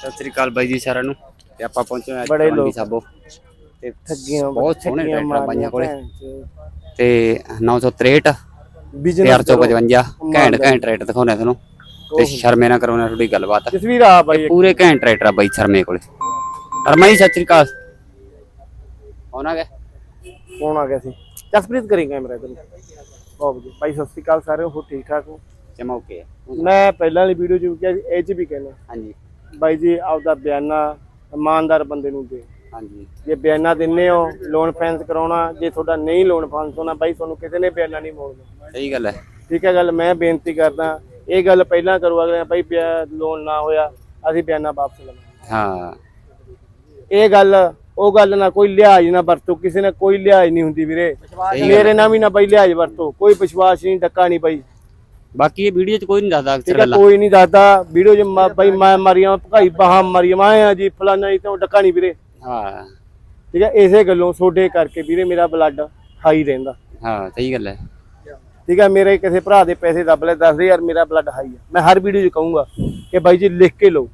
ਸਤਿ ਸ੍ਰੀ ਅਕਾਲ ਬਾਈ ਜੀ ਸਾਰਿਆਂ ਨੂੰ। ਤੇ ਆਪਾਂ ਪਹੁੰਚੇ ਹਾਂ ਅੱਜ ਬੜੇ ਲੋਕ। ਸਾਬੋ। ਤੇ ਠੱਗੀਆਂ ਬਹੁਤ ਸੋਹਣੇ ਠੱਗੀਆਂ ਟਰੈਕਟਰ ਆ ਬਾਈਆਂ ਕੋਲੇ। ਭੈਣ। ਤੇ 963 ਤੇ Business 855 ਘੈਂਟ ਘੈਂਟ ਟਰੈਕਟਰ ਦਿਖਾਉਣੇ ਤੁਹਾਨੂੰ। ਤੇ ਸ਼ਰਮੇ ਨਾ ਕਰਾਉਣਾ ਤੁਹਾਡੀ ਗੱਲਬਾਤ। ਜਸਵੀਰ ਆ ਬਾਈ ਪੂਰੇ ਘੈਂਟ ਟਰੈਕਟਰ ਆ ਬਾਈ ਸ਼ਰਮੇ ਕੋਲੇ। ਅਰਮਾ ਜੀ ਸਤਿ ਸ੍ਰੀ ਅਕਾਲ। ਆਉਣਾ ਗਿਆ? ਕੌਣ ਆ ਗਿਆ ਸੀ? ਜਸਪ੍ਰੀਤ ਕਰੀ ਕੈਮਰਾ ਇਧਰ ਬਹੁਤ ਵਧੀਆ। ਭਾਈ ਸਤਿ ਸ਼੍ਰੀ ਅਕਾਲ ਸਾਰੇ ਹੋ ਠੀਕ ਠਾਕ ਹੋ? ਜਮਾ ਓਕੇ ਮੈਂ ਪਹਿਲਾਂ ਵਾਲੀ ਵੀਡੀਓ ਚ ਵੀ ਕਿਹਾ ਸੀ ਇਹ ਚ ਵੀ ਕਹਿੰਦਾ। ਹਾਂਜੀ। ਬਾਈ ਜੀ ਆਪਦਾ ਬਿਆਨਾ ਇਮਾਨਦਾਰ ਬੰਦੇ ਨੂੰ ਦੇ। ਹਾਂਜੀ। ਜੇ ਬਿਆਨਾ ਦਿੰਨੇ ਹੋ ਲੋਨ ਫਾਈਨੈਂਸ ਕਰਾਉਣਾ ਜੇ ਤੁਹਾਡਾ ਨਹੀਂ ਲੋਨ ਫਾਈਨੈਂਸ ਹੋਣਾ ਬਾਈ ਤੁਹਾਨੂੰ ਕਿਸੇ ਨੇ ਬਿਆਨਾ ਨਹੀਂ ਮੋੜਨਾ। ਸਹੀ ਗੱਲ ਹੈ। ਠੀਕ ਹੈ ਗੱਲ ਮੈਂ ਬੇਨਤੀ ਕਰਦਾ ਇਹ ਗੱਲ ਪਹਿਲਾਂ ਕਰੂ ਅਗਲੇ ਬਾਈ ਲੋਨ ਨਾ ਹੋਇਆ ਅਸੀਂ ਬਿਆਨਾ ਵਾਪਸ ਲਵਾਂਗੇ। ਹਾਂ। ਇਹ ਗੱਲ ਉਹ ਗੱਲ ਨਾ ਕੋਈ ਲਿਹਾਜ਼ ਨਾ ਵਰਤੋ ਕਿਸੇ ਨੇ ਕੋਈ ਲਿਹਾਜ਼ ਨਹੀਂ ਹੁੰਦੀ ਵੀਰੇ। ਮੇਰੇ ਨਾਲ ਵੀ ਨਾ ਬਈ ਲਿਹਾਜ਼ ਵਰਤੋ ਕੋਈ ਵਿਸ਼ਵਾਸ ਨਹੀਂ ਡੱਕਾ ਨਹੀਂ ਬਈ। ਬਾਕੀ ਇਹ ਵੀਡੀਓ 'ਚ ਕੋਈ ਨਹੀਂ ਦੱਸਦਾ ਠੀਕ ਅਕਸਰ ਹੈ ਗੱਲਾਂ। ਕੋਈ ਨਹੀਂ ਦੱਸਦਾ। ਵੀਡੀਓ ਮ- ਬਈ ਮੈਂ ਮਰੀਆਂ ਭਾਈ ਬਾਹਾਂ ਮਰੀਆਂ ਮੈਂ ਆ ਜੀ ਫਲਾਨਾ ਜੀ ਤੋਂ ਡੱਕਾ ਨਹੀਂ ਵੀਰੇ। ਹਾਂ। ਠੀਕ ਹੈ ਇਸੇ ਗੱਲੋਂ ਛੋਡੇ ਕਰਕੇ ਵੀਰੇ ਮੇਰਾ ਬਲੱਡ ਹਾਈ ਰਹਿੰਦਾ। ਹਾਂ ਸਹੀ ਗੱਲ ਹੈ। ਠੀਕ ਹੈ ਮੇਰੇ ਕਿਸੇ ਭਰਾ ਦੇ ਪੈਸੇ ਦੱਬ ਲੈ ਦੱਸਦੇ ਯਾਰ ਮੇਰਾ ਬਲੱਡ ਹਾਈ ਆ। ਮੈਂ ਹਰ ਵੀਡੀਓ 'ਚ ਕਹੂੰਗਾ ਕਿ ਬਾਈ ਜੀ ਲਿਖ ਕੇ ਲਓ।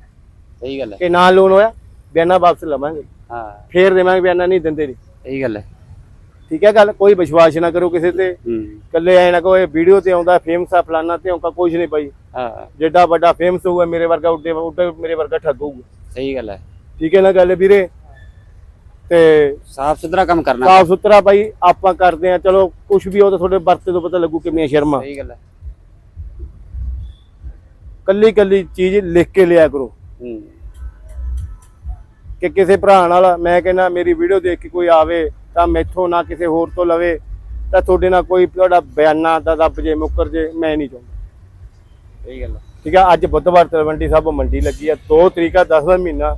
ਸਹੀ ਗੱਲ ਹੈ। ਕਿ ਨਾ ਲੋਨ ਹੋਇਆ ਬਿਆਨਾ ਵਾਪਸ ਲਵਾਂਗੇ। ਹਾਂ। ਫੇਰ ਦੇਵਾਂਗੇ ਬਿਆਨਾ ਨਹੀਂ ਦਿੰਦੇ ਨਹੀਂ ਸਹੀ ਗੱਲ ਹੈ। ਠੀਕ ਹੈ ਗੱਲ ਕੋਈ ਵਿਸ਼ਵਾਸ ਨਾ ਕਰੋ ਕਿਸੇ ਤੇ। ਕੱਲੇ ਐ ਨਾ ਕਹੋ ਇਹ ਵੀਡੀਓ ਤੇ ਆਉਂਦਾ ਫੇਮਸ ਆ ਫਲਾਨਾ ਤੇ ਆਉਂਦਾ ਕੁਝ ਨਹੀਂ ਬਾਈ। ਹਾਂ। ਜਿੱਡਾ ਵੱਡਾ ਫੇਮਸ ਹੋਊਗਾ ਮੇਰੇ ਵਰਗਾ ਉੱਡੇ ਉੱਡੇ ਮੇਰੇ ਵਰਗਾ ਠੱਗ ਹੋਊਗਾ। ਸਹੀ ਗੱਲ ਹੈ। ਠੀਕ ਹੈ ਨਾ ਗੱਲ ਵੀਰੇ? ਤੇ ਸਾਫ਼ ਸੁਥਰਾ ਕੰਮ ਕਰਨਾ। ਸਾਫ਼ ਸੁਥਰਾ ਬਾਈ ਆਪਾਂ ਕਰਦੇ ਆ ਚਲੋ ਕੁਝ ਵੀ ਉਹ ਤਾਂ ਤੁਹਾਡੇ ਵਰਤੇ ਤੋਂ ਪਤਾ ਲੱਗੂ ਕਿੰਨੀਆਂ ਸ਼ਰਮਾ। ਸਹੀ ਗੱਲ ਹੈ। ਕੱਲੀ ਕੱਲੀ ਚੀਜ਼ ਲਿਖ ਕੇ ਲਿਆ ਕਰੋ। ਹੂੰ। ਕਿ ਕਿਸੇ ਭਰਾ ਨਾਲ ਮੈਂ ਕਹਿੰਦਾ ਮੇਰੀ ਵੀਡੀਓ ਦੇਖ ਕੇ ਕੋਈ ਆਵੇ ਤਾਂ ਮੈਥੋਂ ਨਾ ਕਿਸੇ ਹੋਰ ਤੋਂ ਲਵੇ ਤਾਂ ਤੁਹਾਡੇ ਨਾਲ ਕੋਈ ਤੁਹਾਡਾ ਬਿਆਨਾ ਦਾ ਦੱਬ ਜੇ ਮੁੱਕਰ ਜੇ ਮੈਂ ਨਹੀਂ ਚਾਹੁੰਦਾ। ਸਹੀ ਗੱਲ ਠੀਕ ਆ ਅੱਜ ਬੁੱਧਵਾਰ ਤਲਵੰਡੀ ਸਾਹਿਬ ਮੰਡੀ ਲੱਗੀ ਆ 2 ਤਰੀਕਾ 10ਵਾਂ ਮਹੀਨਾ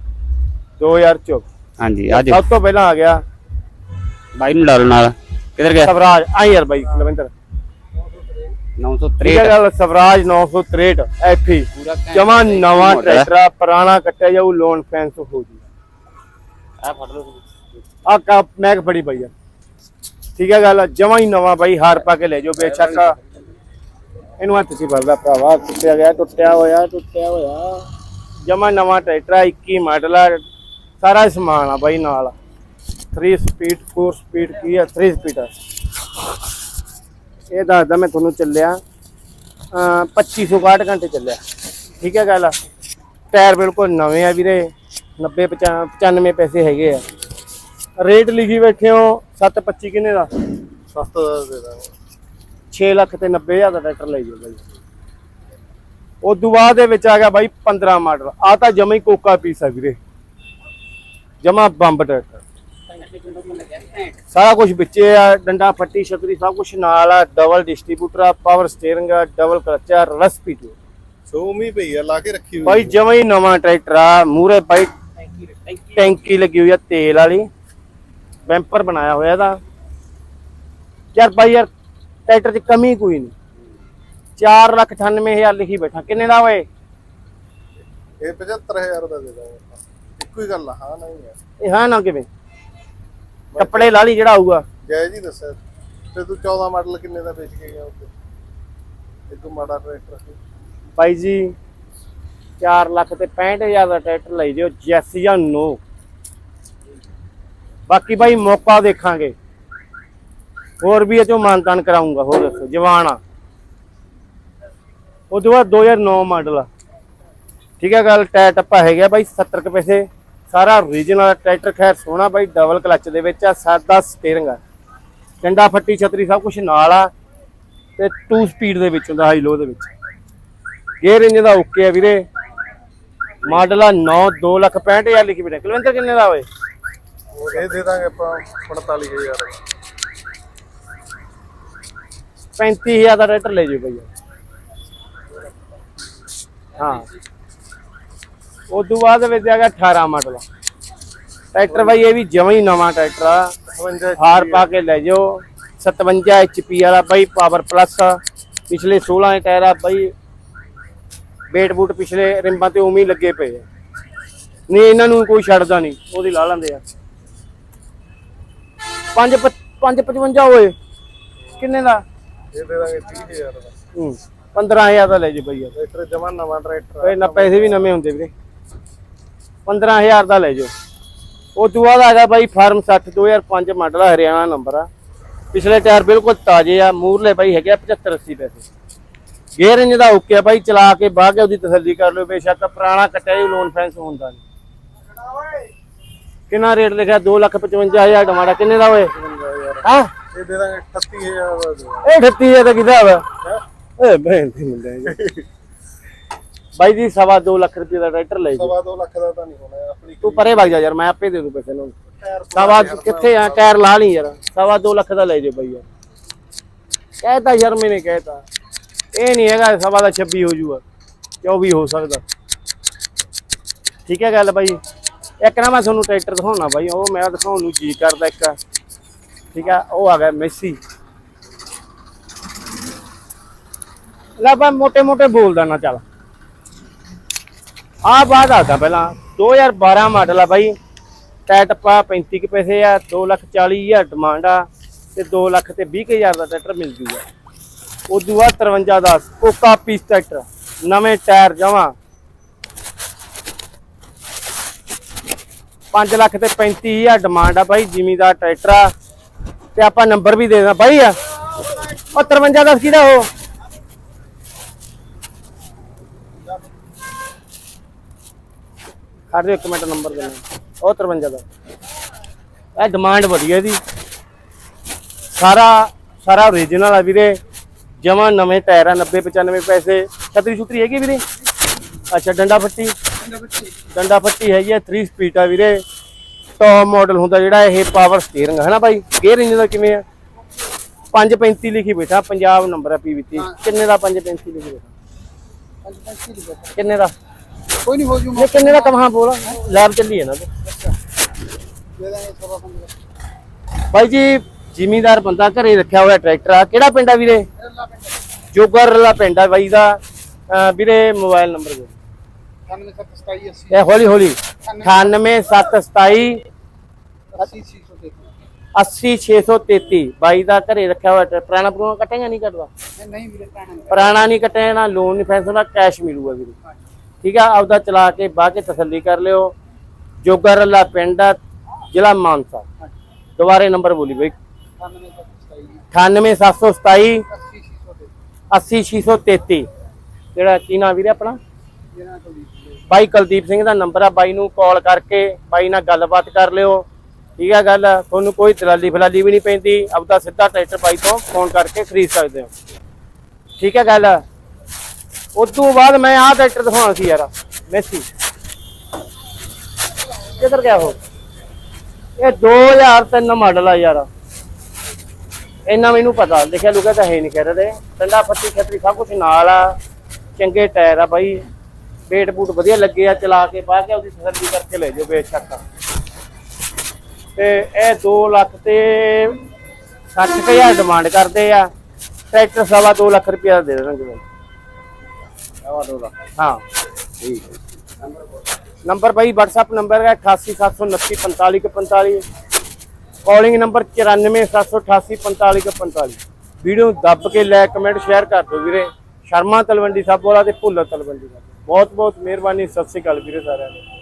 2024 ਹਾਂਜੀ ਅੱਜ ਸਭ ਤੋਂ ਪਹਿਲਾਂ ਆ ਗਿਆ। ਬਾਈ ਨੂੰ ਡਾਲੋ ਨਾਲ। ਕਿੱਧਰ ਗਿਆ? ਸਵਰਾਜ ਆ ਯਾਰ ਬਾਈ ਕੁਲਵਿੰਦਰ। 963 ਠੀਕ ਹੈ ਗੱਲ ਸਵਰਾਜ 963 ਐਫੀ ਜਮਾ ਨਵਾਂ। ਟਰੈਕਟਰ ਪੁਰਾਣਾ ਕੱਟਿਆ ਜਾਊ ਲੋਨ ਫੈਂਸ ਹੋ ਜੀ। ਆ ਫੜ ਲਓ। ਆ ਕਾ ਮੈਕ ਫੜੀ ਬਾਈ ਆ। ਠੀਕ ਹੈ ਗੱਲ, ਜਮਾ ਹੀ ਨਵਾਂ ਬਾਈ, ਹਾਰ ਪਾ ਕੇ ਲੈ ਜਾਓ ਬੇਸ਼ੱਕ। ਇਹਨੂੰ ਹੱਥ 'ਚ ਹੀ ਭਰਦਾ ਭਰਾਵਾ, ਟੁੱਟਿਆ ਗਿਆ, ਟੁੱਟਿਆ ਹੋਇਆ ਟੁੱਟਿਆ ਹੋਇਆ। ਜਮਾ ਨਵਾਂ ਟਰੈਕਟਰ ਆ 21 ਮਾਡਲ ਆ, ਸਾਰਾ ਸਮਾਨ ਆ ਬਾਈ ਨਾਲ। 3 ਸਪੀਡ 4 ਸਪੀਡ ਕੀ ਆ? 3 ਸਪੀਡ ਆ। ਇਹ ਦੱਸਦਾ ਮੈਂ ਤੁਹਾਨੂੰ ਚੱਲਿਆ ਅਮ 2560 ਘੰਟੇ ਚੱਲਿਆ। ਠੀਕ ਹੈ ਗੱਲ, ਟਾਇਰ ਬਿਲਕੁਲ ਨਵੇਂ ਆ ਵੀਰੇ 90 95 ਪੈਸੇ ਹੈਗੇ ਆ। ਰੇਟ ਲਿਖੀ ਬੈਠੇ ਹੋ 725 ਕਿੰਨੇ ਦਾ? ਸਸਤਾ ਦੇ ਦਾਂਗੇ। 6 ਲੱਖ ਤੇ 90 ਹਜ਼ਾਰ ਦਾ ਟਰੈਕਟਰ ਲੈ ਜਾਓ ਬਾਈ। ਉਦੋਂ ਬਾਅਦ ਦੇ ਵਿੱਚ ਆ ਗਿਆ ਬਾਈ 15 ਮਾਡਲ। ਆ ਤਾਂ ਜਮਾ ਹੀ ਕੋਕਾ ਪੀਸ ਆ ਵੀਰੇ। ਜਮਾ ਬੰਬ ਟਰੈਕਟਰ। ਸਾਰਾ ਕੁਝ ਵਿੱਚੇ ਆ ਡੰਡਾ ਫੱਟੀ ਛਤਰੀ ਸਭ ਕੁਝ ਨਾਲ ਆ ਡਬਲ ਡਿਸਟ੍ਰੀਬਿਊਟਰ ਆ ਪਾਵਰ ਸਟੀਅਰਿੰਗ ਆ ਡਬਲ ਕਲਚ ਆ ਰਸ ਪੀਟੂ ਸੋਮੀ ਪਈ ਆ ਲਾ ਕੇ ਰੱਖੀ ਹੋਈ ਬਾਈ ਜਮਾ ਹੀ ਨਵਾਂ ਟਰੈਕਟਰ ਆ ਮੂਰੇ ਬਾਈ ਟੈਂਕੀ ਲੱਗੀ ਹੋਈ ਆ ਤੇਲ ਵਾਲੀ। ਬੈਂਪਰ ਬਣਾਇਆ ਹੋਇਆ ਦਾ ਯਾਰ ਬਾਈ ਯਾਰ ਟਰੈਕਟਰ 'ਚ ਕਮੀ ਕੋਈ ਨਹੀਂ। 4 ਲੱਖ 98000 ਲਿਖੀ ਬੈਠਾ। ਕਿੰਨੇ ਦਾ ਓਏ? ਇਹ 75000 ਦਾ ਦੇ ਦਾਂਗੇ। ਇੱਕੋ ਹੀ ਗੱਲ ਆ ਹਾਂ ਨਹੀਂ ਹੈ ਇਹ ਹਾਂ ਨਾ ਕਿਵੇਂ? ਕੱਪੜੇ ਲਾ ਲਈ ਜਿਹੜਾ ਆਊਗਾ। ਜੈ ਜੀ ਦੱਸਿਆ। ਤੇ ਤੂੰ 14 ਮਾਡਲ ਕਿੰਨੇ ਦਾ ਵੇਚ ਕੇ ਗਿਆ ਉੱਤੇ ਇੱਕ ਮਾੜਾ ਟਰੈਕਟਰ। ਬਾਈ ਜੀ 4 ਲੱਖ ਤੇ 65000 ਦਾ ਟਰੈਕਟਰ ਲਈ ਦਿਓ ਜੈਸੀ ਜਾਂ ਨੋ। ਬਾਕੀ ਬਾਈ ਮੌਕਾ ਦੇਖਾਂਗੇ। ਹੋਰ ਵੀ ਇਹ ਚੋਂ ਮਾਨਤਾਨ ਕਰਾਉਂਗਾ, ਹੋਰ ਦੱਸੋ, ਜਵਾਨ ਆ। ਉਹ ਤੋਂ ਬਾਅਦ 2009 ਮਾਡਲ ਆ। ਠੀਕ ਹੈ, ਗੱਲ ਟਾਇਰ ਟੱਪਾ ਹੈਗਾ ਬਾਈ 70 ਕੁ ਪੈਸੇ। ਸਾਰਾ ਓਰੀਜਨਲ ਟਰੈਕਟਰ, ਖੈਰ ਸੋਹਣਾ ਬਾਈ ਡਬਲ ਕਲਚ ਦੇ ਵਿੱਚ ਆ ਸਾਦਾ ਸਟੀਅਰਿੰਗ ਆ। ਡੰਡਾ ਫੱਟੀ ਛਤਰੀ ਸਭ ਕੁਝ ਨਾਲ ਆ ਤੇ 2 ਸਪੀਡ ਦੇ ਵਿੱਚ ਹੁੰਦਾ ਹਾਈ ਲੋ ਦੇ ਵਿੱਚ। ਗੇਅਰ ਇੰਜਨ ਦਾ ਓਕੇ ਆ ਵੀਰੇ। ਮਾਡਲ ਆ 9 2 ਲੱਖ 65 ਹਜ਼ਾਰ ਲਿਖੀ ਬੈਠਾ ਕੁਲਵਿੰਦਰ ਕਿੰਨੇ ਦਾ ਹੋਏ ਇਹ ਦੇ ਦਾਂਗੇ ਆਪਾਂ 45000 ਦਾ 35000 ਦਾ ਟਰੈਕਟਰ ਲੈ ਜਿਓ ਭਈਆ। ਹਾਂ। ਉਦੋਂ ਬਾਅਦ ਵਿੱਚ ਗਿਆ 18 ਮਾਡਲ। ਟਰੈਕਟਰ ਬਾਈ ਇਹ ਵੀ ਜਮਾਂ ਹੀ ਨਵਾਂ ਟਰੈਕਟਰ ਆ। 55 ਹਾਰ ਪਾ ਕੇ ਲੈ ਜਾਓ 57 HP ਵਾਲਾ ਬਾਈ ਪਾਵਰ ਪਲੱਸ ਪਿਛਲੇ 16 ਟਾਇਰ ਆ ਬਾਈ। ਬੇਟ ਬੂਟ ਪਿਛਲੇ ਰਿੰਬਾਂ ਤੇ ਉਵੇਂ ਹੀ ਲੱਗੇ ਪਏ ਨਹੀਂ ਇਹਨਾਂ ਨੂੰ ਕੋਈ ਛੱਡਦਾ ਨਹੀਂ। ਉਹਦੀ ਲਾ ਲੈਂਦੇ ਆ। 5 555 ਹੋਏ ਕਿੰਨੇ ਦਾ? ਇਹ ਦੇ ਦਾਂਗੇ 30000 ਦਾ। ਹੂੰ 15000 ਦਾ ਲੈ ਜੀ ਭਈਆ ਟਰੈਕਟਰ ਜਮਾ ਨਵਾਂ ਟਰੈਕਟਰ ਓਏ ਨਾ ਪੈਸੇ ਵੀ ਨਵੇਂ ਹੁੰਦੇ ਵੀਰੇ। 15000 ਦਾ ਲੈ ਜਾਓ। ਉਹ ਤੋਂ ਬਾਅਦ ਆ ਗਿਆ ਬਾਈ ਫਾਰਮ 60 2005 ਮਾਡਲ ਆ ਹਰਿਆਣਾ ਨੰਬਰ ਆ। ਪਿਛਲੇ ਟਾਇਰ ਬਿਲਕੁਲ ਤਾਜ਼ੇ ਆ ਮੂਰਲੇ ਬਾਈ ਹੈਗੇ ਆ 75 80 ਪੈਸੇ। ਗੇਅਰ ਇੰਜ ਦਾ ਓਕੇ ਆ ਬਾਈ ਚਲਾ ਕੇ ਬਾਹ ਕੇ ਉਹਦੀ ਤਸੱਲੀ ਕਰ ਲਿਓ ਬੇਸ਼ੱਕ ਪੁਰਾਣਾ ਕੱਟਿਆ ਹੀ ਲੋਨ ਫੈਂਸ ਹੁੰਦਾ ਨਹੀਂ ਕਿੰਨਾ ਰੇਟ ਲਿਖਿਆ? 255000 ਡਮਾੜਾ ਕਿੰਨੇ ਦਾ ਹੋਏ ਹਾਂ? ਇਹ ਦੇ ਦਾਂਗੇ 38000 ਦਾ ਦੇ ਇਹ 38 ਹੈ ਤਾਂ ਕਿਦਾ ਵਾ ਏ ਭੈਣ ਦੀ ਮਿਲਦਾ ਬਾਈ ਜੀ ਸਵਾ 2 ਲੱਖ ਰੁਪਏ ਦਾ ਟਰੈਕਟਰ ਲੈ ਜੀ। ਸਵਾ ਦੋ ਲੱਖ ਦਾ ਤਾਂ ਨਹੀਂ ਹੋਣਾ ਆਪਣੀ ਤੂੰ ਪਰੇ ਵਗ ਜਾ ਯਾਰ ਮੈਂ ਆਪੇ ਦੇ ਦੂੰ ਪੈਸੇ ਨੂੰ। ਸਵਾ ਕਿੱਥੇ ਆ? ਟਾਇਰ ਲਾ ਲਈ ਯਾਰ। ਸਵਾ 2 ਲੱਖ ਦਾ ਲੈ ਜੇ ਬਾਈ ਯਾਰ। ਕਹਿਤਾ ਯਾਰ ਮੈਨੇ ਕਹਿਤਾ। ਇਹ ਨਹੀਂ ਹੈਗਾ ਸਵਾ ਦਾ 26 ਹੋ ਜੂਗਾ। 24 ਹੋ ਸਕਦਾ? ਠੀਕ ਹੈ ਗੱਲ ਬਾਈ। ਇੱਕ ਨਾ ਮੈਂ ਤੁਹਾਨੂੰ ਟਰੈਕਟਰ ਦਿਖਾਉਣਾ ਬਾਈ, ਉਹ ਮੈਂ ਦਿਖਾਉਣ ਨੂੰ ਜੀ ਕਰਦਾ ਇੱਕ। ਠੀਕ ਆ, ਉਹ ਆ ਗਿਆ ਮੈਸੀ। ਲੈ ਬਾ ਮੋਟੇ ਮੋٹے ਬੋਲਦਾ ਨਾ ਚੱਲ। ਆ ਬਾਤ ਆਦਾ ਪਹਿਲਾਂ 2012 ਮਾਡਲ ਆ ਬਾਈ। ਟੈਟ ਪਾ 35 ਕਿ ਪੈਸੇ ਆ 240000 ਡਿਮਾਂਡ ਆ, ਤੇ 2 ਲੱਖ ਤੇ ਹਜ਼ਾਰ ਦਾ ਟਰੈਕਟਰ ਮਿਲਦੀ ਆ ਉਦੋਂ ਬਾਅਦ 53 ਦਾ ਕੋਕਾ ਪੀਸ ਟਰੈਕਟਰ, ਨਵੇਂ ਟਾਇਰ ਜਮਾ। 5 ਲੱਖ ਤੇ 35 ਹਜ਼ਾਰ ਡਿਮਾਂਡ ਆ ਬਾਈ, ਜ਼ਿਮੀਦਾਰ, ਟਰੈਕਟਰ ਆ। ਤੇ ਆਪਾਂ ਨੰਬਰ ਵੀ ਦੇ ਦਾਂ ਬਾਈ ਆ। ਉਹ 53 ਦਾ ਕਿਹਦਾ ਉਹ? ਖੜ ਜਾ ਇੱਕ ਮਿੰਟ ਨੰਬਰ ਦੇਣਾ ਉਹ 53 ਦਾ। ਇਹ ਡਿਮਾਂਡ ਵਧੀਆ ਦੀ ਸਾਰਾ ਸਾਰਾ ਓਰੀਜਨਲ ਆ ਵੀਰੇ। ਜਮਾ ਨਵੇਂ ਟਾਇਰ ਆ 90 95 ਪੈਸੇ। ਛਤਰੀ ਛੁਤਰੀ ਹੈਗੀ ਵੀਰੇ? ਅੱਛਾ, ਡੰਡਾ ਫੱਟੀ। ਡੰਡਾ ਫੱਟੀ ਹੈਗੀ ਆ 3 ਸਪੀਡ ਆ ਵੀਰੇ। ਟੌਪ ਮਾਡਲ ਹੁੰਦਾ ਜਿਹੜਾ ਇਹ ਪਾਵਰ ਸਟੀਅਰਿੰਗ ਹੈ ਨਾ ਬਾਈ? ਗੇਅਰ ਇੰਜਨ ਦਾ ਕਿਵੇਂ ਆ? 535 ਲਿਖੀ ਬੈਠਾ ਪੰਜਾਬ ਨੰਬਰ ਆ ਪੀਵੀਟੀ ਕਿੰਨੇ ਦਾ 535 ਲਿਖੀ ਬੈਠਾ? ਕਿੰਨੇ ਦਾ? ਕੋਈ ਨਹੀਂ ਹੋ ਜੂ ਇਹ ਕਿੰਨੇ ਦਾ ਕਮਾਂ ਬੋਲ? ਲੈਬ ਚੱਲੀ ਹੈ ਨਾ ਬਾਈ ਜੀ ਜ਼ਿਮੀਦਾਰ ਬੰਦਾ ਘਰੇ ਰੱਖਿਆ ਹੋਇਆ ਟਰੈਕਟਰ ਆ। ਕਿਹੜਾ ਪਿੰਡ ਆ ਵੀਰੇ? ਜੋਗਰ ਦਾ ਪਿੰਡ ਆ ਬਾਈ ਦਾ। ਵੀਰੇ ਮੋਬਾਈਲ ਨੰਬਰ ਦੇ 9727 80 ਇਹ ਹੌਲੀ ਹੌਲੀ। 98727 80 80633 ਬਾਈ ਦਾ ਘਰੇ ਰੱਖਿਆ ਹੋਇਆ ਪੁਰਾਣਾ ਪੁਰਾਣਾ ਕੱਟੇਗਾ ਨਹੀਂ ਕੱਟਦਾ? ਨਹੀਂ ਵੀਰੇ ਪੁਰਾਣਾ ਨਹੀਂ। ਕੱਟਿਆ ਨਾ ਲੋਨ ਨਹੀਂ ਫੈਸਲਾ ਕੈਸ਼ ਮਿਲੂਗਾ ਵੀਰੇ। ਠੀਕ ਆ? ਆਪਦਾ ਚਲਾ ਕੇ ਬਾਹ ਕੇ ਤਸੱਲੀ ਕਰ ਲਿਓ। ਜੋਗਰ ਵਾਲਾ ਪਿੰਡ ਜ਼ਿਲ੍ਹਾ ਮਾਨਸਾ। ਦੁਬਾਰੇ ਨੰਬਰ ਬੋਲੀ ਬਈ। 98727 80633 ਜਿਹੜਾ ਕੀ ਨਾਮ ਵੀਰੇ ਆਪਣਾ? ਬਾਈ ਕੁਲਦੀਪ ਸਿੰਘ ਦਾ ਨੰਬਰ ਆ, ਬਾਈ ਨੂੰ ਕਾਲ ਕਰਕੇ ਬਾਈ ਨਾਲ ਗੱਲਬਾਤ ਕਰ ਲਿਓ। ਠੀਕ ਆ ਗੱਲ, ਤੁਹਾਨੂੰ ਕੋਈ ਦਲਾਲੀ ਫਲਾਲੀ ਵੀ ਨਹੀਂ ਪੈਂਦੀ, ਆਪਦਾ ਸਿੱਧਾ ਟਰੈਕਟਰ ਬਾਈ ਤੋਂ ਫੋਨ ਕਰਕੇ ਖਰੀਦ ਸਕਦੇ ਹੋ। ਠੀਕ ਹੈ ਗੱਲ ਉਸ ਤੋਂ ਬਾਅਦ ਮੈਂ ਆਹ ਟਰੈਕਟਰ ਦਿਖਾਉਣਾ ਸੀ ਯਾਰ ਮੈਸੀ ਕਿੱਧਰ ਗਿਆ ਉਹ? ਇਹ 2003 ਮਾਡਲ ਆ ਯਾਰ। ਇੰਨਾ ਮੈਨੂੰ ਪਤਾ, ਲਿਖਿਆ ਲੁਕਿਆ ਤਾਂ ਹੈ ਨਹੀਂ ਕਹਿ ਰਹੇ ਠੰਡਾ ਫੱਟੀ ਖੱਤਰੀ ਸਭ ਕੁਝ ਨਾਲ ਆ, ਚੰਗੇ ਟਾਇਰ ਆ ਬਾਈ। ਵੇਟ ਬੂਟ ਵਧੀਆ ਲੱਗੇ ਆ ਚਲਾ ਕੇ ਬਾਹਰ ਕੇ ਉਹਦੀ ਤਸੱਲੀ ਕਰਕੇ ਲੈ ਜਾਓ ਬੇਸ਼ੱਕ। ਤੇ ਇਹ 2 ਲੱਖ ਤੇ 60000 ਡਿਮਾਂਡ ਕਰਦੇ ਆ। ਟਰੈਕਟਰ ਸਵਾ 2 ਲੱਖ ਰੁਪਇਆ ਦੇ ਦੇਣਗੇ ਬਾਈ। ਸਵਾ ਦੋ ਲੱਖ। ਹਾਂ। ਠੀਕ ਹੈ। ਨੰਬਰ ਭਾਈ WhatsApp ਨੰਬਰ ਹੈ 88794545 ਕਾਲਿੰਗ ਨੰਬਰ 9478844545 ਵੀਡੀਓ ਦੱਬ ਕੇ ਲਾਇਕ ਕਮੈਂਟ ਸ਼ੇਅਰ ਕਰ ਦਿਓ ਵੀਰੇ। ਸ਼ਰਮਾ ਤਲਵੰਡੀ ਸਾਹਿਬ ਵਾਲਾ ਤੇ ਭੁੱਲਰ ਤਲਵੰਡੀ ਸਾਹਿਬ। ਬਹੁਤ ਬਹੁਤ ਮਿਹਰਬਾਨੀ ਸਤਿ ਸ਼੍ਰੀ ਅਕਾਲ ਵੀਰੇ ਸਾਰਿਆਂ ਨੂੰ।